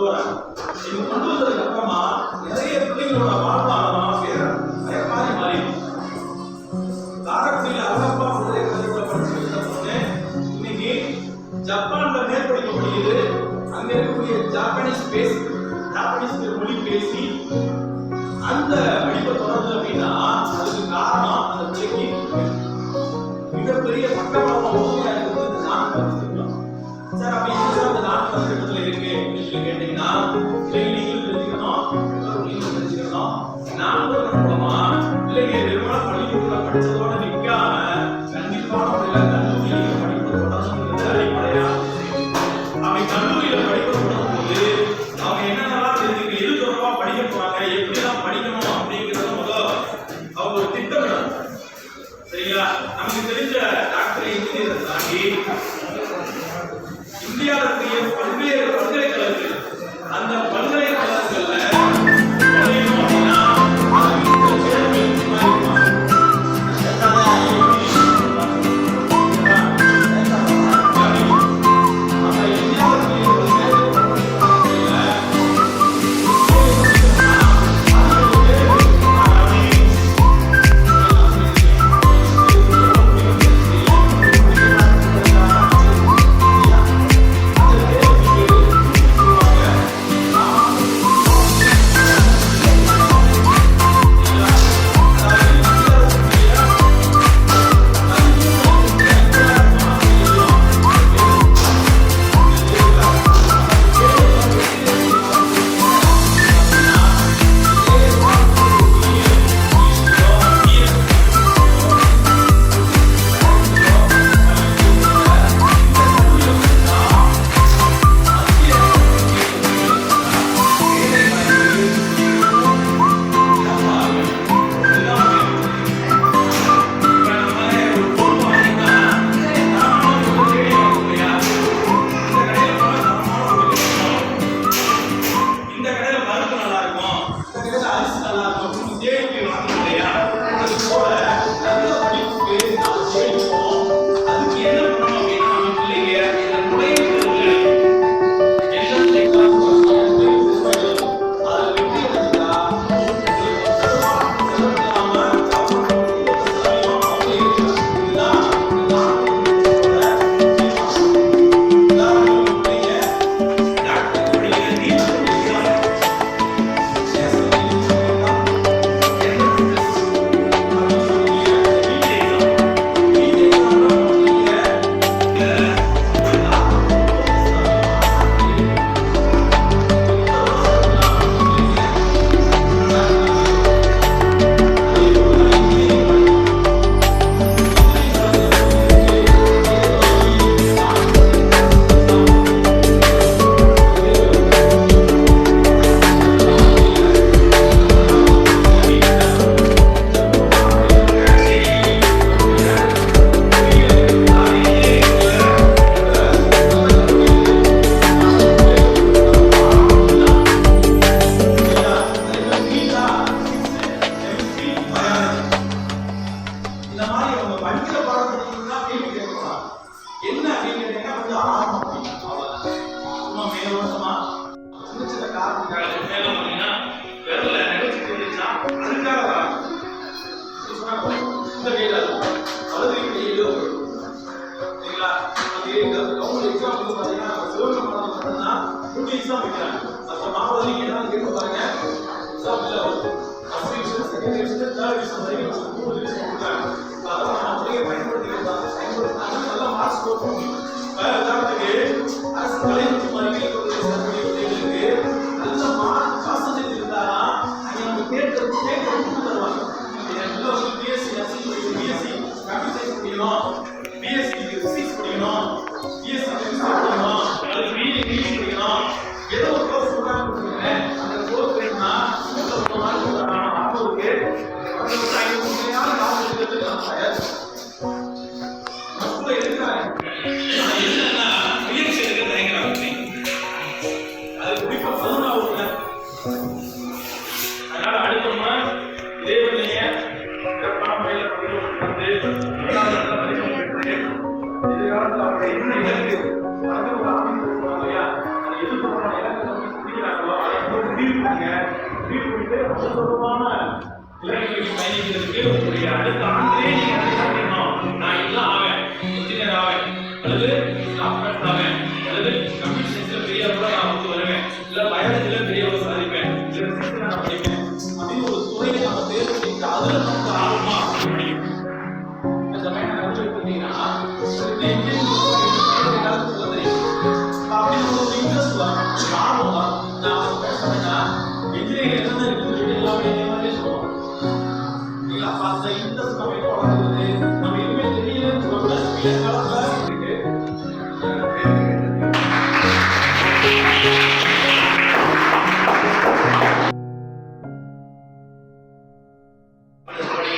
இருபத்தி இது கொண்டு வந்ததுக்கு அப்புறமா நிறைய பிள்ளைங்களோட மாதிரி மாறி காரக்குடியில் அழகப்பா முதலே கல்லூரியில் இன்னைக்கு ஜப்பான்ல மேற்படிப்பு முடியுது அங்க இருக்கக்கூடிய ஜாப்பனீஸ் பேசி ஜாப்பனீஸ் மொழி பேசி அந்த படிப்பை தொடர்ந்து அப்படின்னா இருக்கு அப்படின்னு கேட்டீங்கன்னா நீங்களும் தெரிஞ்சுக்கணும் நீங்களும் தெரிஞ்சுக்கணும் பிள்ளைங்க பள்ளிக்கூடத்துல படிச்சதோட கண்டிப்பான கல்லூரியில படிப்பு தொடர்ந்து அடிப்படையா? கல்லூரியில படிப்பு அவங்க என்னென்னலாம் தெரிஞ்சுக்க எது தொடர்பா படிக்க போறாங்க எப்படிலாம் படிக்கணும் அப்படிங்கிறத முதல்ல அவங்க ஒரு திட்டமிடணும். சரிங்களா? நமக்கு தெரிஞ்ச டாக்டர் இன்ஜினியரை தாண்டி இந்தியாவில் வருஷமா மேல வருஷமா சின்ன சின்ன காரணத்துக்காக மேல வந்தீங்கன்னா வெறும் நிகழ்ச்சி தோணுச்சுன்னா அதுக்காக வராங்க இந்த கையில் அது நம்ம பயன்படுத்த நல்ல மார்க் அடுத்த இதே என்ன இலக்கு அது ஒரு வந்து முடிக்கிறாங்களோ அதை முடிவு Gracias.